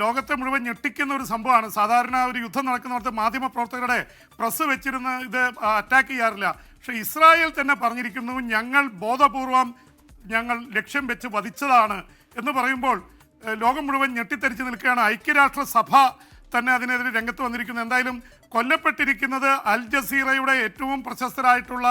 ലോകത്തെ മുഴുവൻ ഞെട്ടിക്കുന്ന ഒരു സംഭവമാണ്. സാധാരണ ഒരു യുദ്ധം നടക്കുന്നിടത്ത് മാധ്യമ പ്രവർത്തകരുടെ പ്രസ് വെച്ചിരുന്ന് ഇത് അറ്റാക്ക് ചെയ്യാറില്ല. പക്ഷേ ഇസ്രായേൽ തന്നെ പറഞ്ഞിരിക്കുന്നു ഞങ്ങൾ ബോധപൂർവം ഞങ്ങൾ ലക്ഷ്യം വെച്ച് വധിച്ചതാണ്. എന്ന് പറയുമ്പോൾ ലോകം മുഴുവൻ ഞെട്ടിത്തെരിച്ച് നിൽക്കുകയാണ്. ഐക്യരാഷ്ട്രസഭ തന്നെ അതിനെതിരെ രംഗത്ത് വന്നിരിക്കുന്നു. എന്തായാലും കൊല്ലപ്പെട്ടിരിക്കുന്നത് അൽ ജസീറയുടെ ഏറ്റവും പ്രശസ്തരായിട്ടുള്ള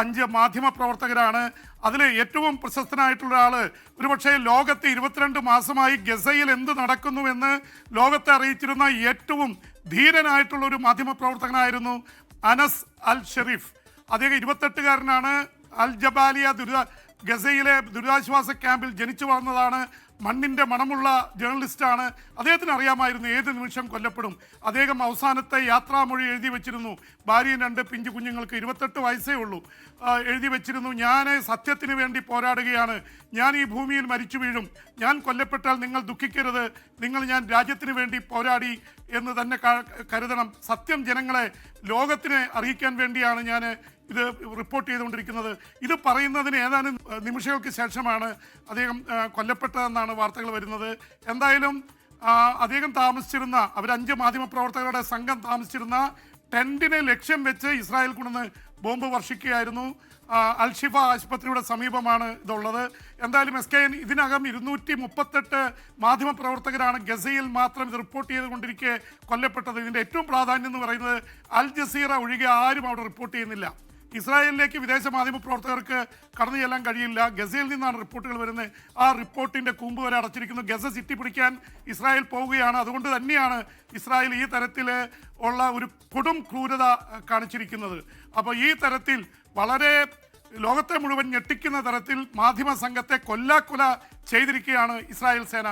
അഞ്ച് മാധ്യമ പ്രവർത്തകരാണ്. അതിൽ ഏറ്റവും പ്രശസ്തനായിട്ടുള്ള ആൾ ഒരുപക്ഷെ ലോകത്ത് ഇരുപത്തിരണ്ട് മാസമായി ഗസയിൽ എന്ത് നടക്കുന്നുവെന്ന് ലോകത്തെ അറിയിച്ചിരുന്ന ഏറ്റവും ധീരനായിട്ടുള്ള ഒരു മാധ്യമ പ്രവർത്തകനായിരുന്നു അനസ് അൽ ഷെറീഫ് അദ്ദേഹം ഇരുപത്തെട്ടുകാരനാണ്. അൽ ജബാലിയ ദുരിത ഗസയിലെ ദുരിതാശ്വാസ ക്യാമ്പിൽ ജനിച്ചു വളർന്നതാണ്. മണ്ണിന്റെ മണമുള്ള ജേർണലിസ്റ്റാണ്. അദ്ദേഹത്തിന് അറിയാമായിരുന്നു ഏത് നിമിഷം കൊല്ലപ്പെടും. അദ്ദേഹം അവസാനത്തെ യാത്രാമൊഴി എഴുതി വെച്ചിരുന്നു. ഭാര്യയും രണ്ട് പിഞ്ചു കുഞ്ഞുങ്ങൾക്ക് ഇരുപത്തെട്ട് വയസ്സേ ഉള്ളൂ. എഴുതി വെച്ചിരുന്നു ഞാൻ സത്യത്തിന് വേണ്ടി പോരാടുകയാണ്. ഞാൻ ഈ ഭൂമിയിൽ മരിച്ചു വീഴും. ഞാൻ കൊല്ലപ്പെട്ടാൽ നിങ്ങൾ ദുഃഖിക്കരുത്. നിങ്ങൾ ഞാൻ രാജ്യത്തിന് വേണ്ടി പോരാടി എന്ന് തന്നെ കരുതണം. സത്യം ജനങ്ങളെ ലോകത്തിനെ അറിയിക്കാൻ വേണ്ടിയാണ് ഞാൻ ഇത് റിപ്പോർട്ട് ചെയ്തുകൊണ്ടിരിക്കുന്നത്. ഇത് പറയുന്നതിന് ഏതാനും നിമിഷങ്ങൾക്ക് ശേഷമാണ് അദ്ദേഹം ഏഹ്, കൊല്ലപ്പെട്ടതെന്നാണ് വാർത്തകൾ വരുന്നത്. എന്തായാലും അദ്ദേഹം താമസിച്ചിരുന്ന അവർ അഞ്ച് മാധ്യമപ്രവർത്തകരുടെ സംഘം താമസിച്ചിരുന്ന ടെന്റിനെ ലക്ഷ്യം വെച്ച് ഇസ്രായേൽ കൊണ്ടുവന്ന് ബോംബ് വർഷിക്കുകയായിരുന്നു. അൽഷിഫ ആശുപത്രിയുടെ സമീപമാണ് ഇതുള്ളത്. എന്തായാലും എസ് കെ എൻ ഇതിനകം ഇരുന്നൂറ്റി മുപ്പത്തെട്ട് മാധ്യമപ്രവർത്തകരാണ് ഗസയിൽ മാത്രം ഇത് റിപ്പോർട്ട് ചെയ്തുകൊണ്ടിരിക്കെ കൊല്ലപ്പെട്ടത്. ഇതിന്റെ ഏറ്റവും പ്രാധാന്യം എന്ന് പറയുന്നത് അൽ ജസീറ ഒഴികെ ആരും അവിടെ റിപ്പോർട്ട് ചെയ്യുന്നില്ല. ഇസ്രായേലിലേക്ക് വിദേശ മാധ്യമ പ്രവർത്തകർക്ക് കടന്നു ചെല്ലാൻ കഴിയില്ല. ഗസയിൽ നിന്നാണ് റിപ്പോർട്ടുകൾ വരുന്നത്. ആ റിപ്പോർട്ടിന്റെ കൂമ്പ് വരെ അടച്ചിരിക്കുന്നു. ഗസ സിറ്റി പിടിക്കാൻ ഇസ്രായേൽ പോവുകയാണ്. അതുകൊണ്ട് തന്നെയാണ് ഇസ്രായേൽ ഈ തരത്തിൽ ഉള്ള ഒരു കൊടും ക്രൂരത കാണിച്ചിരിക്കുന്നത്. അപ്പോൾ ഈ തരത്തിൽ വളരെ ലോകത്തെ മുഴുവൻ ഞെട്ടിക്കുന്ന തരത്തിൽ മാധ്യമ സംഘത്തെ കൊല്ലാക്കൊല ചെയ്തിരിക്കുകയാണ് ഇസ്രായേൽ സേന.